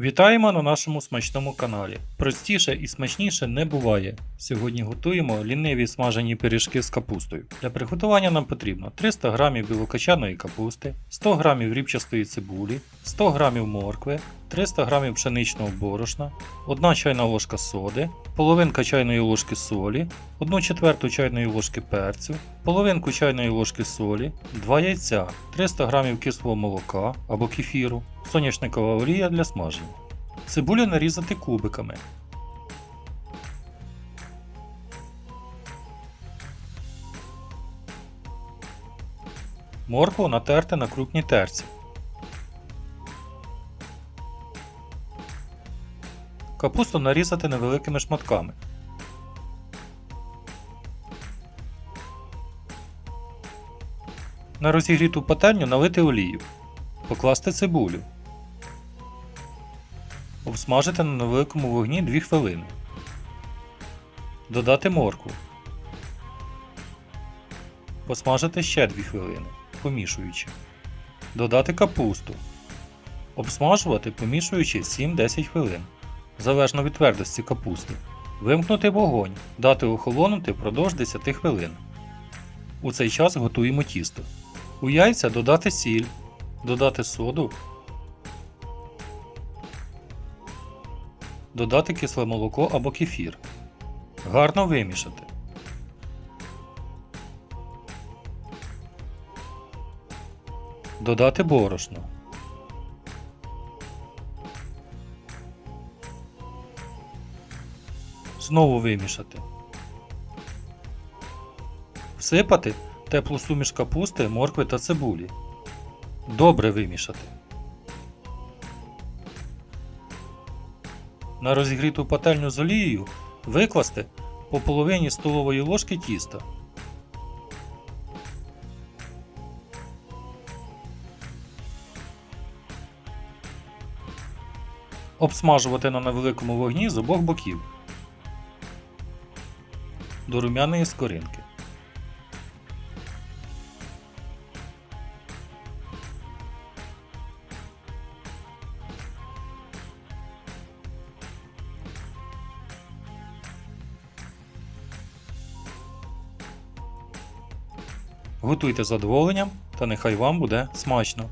Вітаємо на нашому смачному каналі. Простіше і смачніше не буває. Сьогодні готуємо ліниві смажені пиріжки з капустою. Для приготування нам потрібно 300 г білокачаної капусти, 100 г рібчастої цибулі, 100 г моркви, 300 г пшеничного борошна, 1 чайна ложка соди, половинка чайної ложки солі, 1 четверту чайної ложки перцю, половинку чайної ложки солі, 2 яйця, 300 г кислого молока або кефіру, соняшникова олія для смаження. Цибулю нарізати кубиками. Моркву натерти на крупній терці. Капусту нарізати невеликими шматками. На розігріту пательню налити олію. Покласти цибулю. Обсмажити на невеликому вогні 2 хвилини. Додати моркву. Посмажити ще 2 хвилини, помішуючи. Додати капусту. Обсмажувати, помішуючи 7-10 хвилин. Залежно від твердості капусти. Вимкнути вогонь. Дати охолонути впродовж 10 хвилин. У цей час готуємо тісто. У яйця додати сіль, додати соду, додати кисле молоко або кефір. Гарно вимішати. Додати борошно. Знову вимішати. Всипати теплу суміш капусти, моркви та цибулі. Добре вимішати. На розігріту пательню з олією викласти по половині столової ложки тіста. Обсмажувати на невеликому вогні з обох боків до румяної скоринки. Готуйте з задоволенням та нехай вам буде смачно!